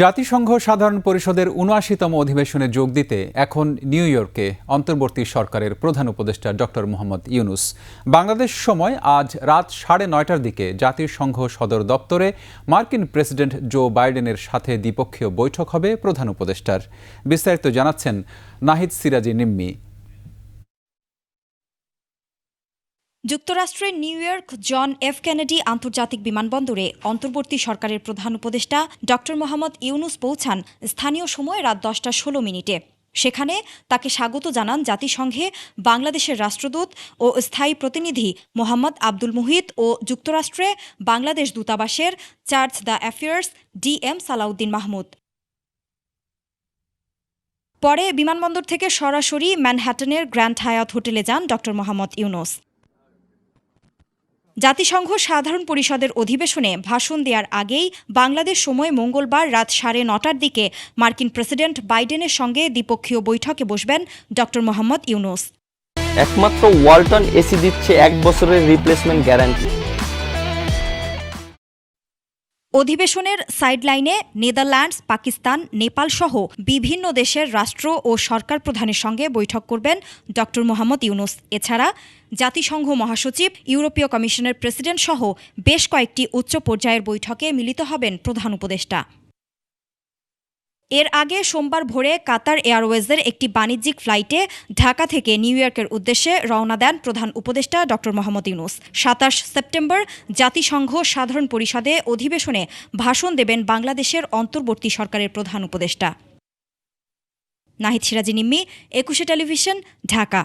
জাতিসংঘ সাধারণ পরিষদের উনআশিতম অধিবেশনে যোগ দিতে এখন নিউ ইয়র্কে অন্তর্বর্তী সরকারের প্রধান উপদেষ্টা ডক্টর মোহাম্মদ ইউনুস। বাংলাদেশ সময় আজ রাত সাড়ে নয়টার দিকে জাতিসংঘ সদর দপ্তরে মার্কিন প্রেসিডেন্ট জো বাইডেনের সাথে দ্বিপক্ষীয় বৈঠক হবে প্রধান উপদেষ্টার। বিস্তারিত জানাচ্ছেন নাহিদ সিরাজি নিম্মি। যুক্তরাষ্ট্রের New York John F Kennedy আন্তর্জাতিক বিমানবন্দরে অন্তর্বর্তী সরকারের প্রধান উপদেষ্টা ড মোহাম্মদ ইউনুস পৌঁছান স্থানীয় সময় রাত দশটা ষোলো মিনিটে। সেখানে তাকে স্বাগত জানান জাতিসংঘে বাংলাদেশের রাষ্ট্রদূত ও স্থায়ী প্রতিনিধি মোহাম্মদ আব্দুল মুহিত ও যুক্তরাষ্ট্রে বাংলাদেশ দূতাবাসের chargé d' affaires D M Salahuddin Mahmud. পরে বিমানবন্দর থেকে সরাসরি ম্যানহ্যাটনের গ্র্যান্ড হায়াত হোটেলে যান ড মোহাম্মদ ইউনুস। জাতিসংঘ সাধারণ পরিষদের অধিবেশনে ভাষণ দেওয়ার আগেই বাংলাদেশ সময় মঙ্গলবার রাত সাড়ে নটার দিকে মার্কিন প্রেসিডেন্ট বাইডেনের সঙ্গে দ্বিপক্ষীয় বৈঠকে বসবেন ড মোহাম্মদ ইউনুস। একমাত্র ওয়ালটন এসি দিচ্ছে এক বছরের রিপ্লেসমেন্ট গ্যারান্টি। অধিবেশনের সাইডলাইনে নেদারল্যান্ডস, পাকিস্তান, নেপাল সহ বিভিন্ন দেশের রাষ্ট্র ও সরকার প্রধানের সঙ্গে বৈঠক করবেন ড মোহাম্মদ ইউনুস। এছাড়া জাতিসংঘ মহাসচিব, ইউরোপীয় কমিশনের প্রেসিডেন্ট সহ বেশ কয়েকটি উচ্চ পর্যায়ের বৈঠকে মিলিত হবেন প্রধান উপদেষ্টা। এর আগে সোমবার ভোরে কাতার এয়ারওয়েজের একটি বাণিজ্যিক ফ্লাইটে ঢাকা থেকে নিউ ইয়র্কের উদ্দেশ্যে রওনা দেন প্রধান উপদেষ্টা ড মোহাম্মদ ইউনুস। সাতাশ সেপ্টেম্বর জাতিসংঘ সাধারণ পরিষদে অধিবেশনে ভাষণ দেবেন বাংলাদেশের অন্তর্বর্তী সরকারের প্রধান উপদেষ্টা। নাহিদ সিরাজি, নিম্মি, একুশে টেলিভিশন, ঢাকা।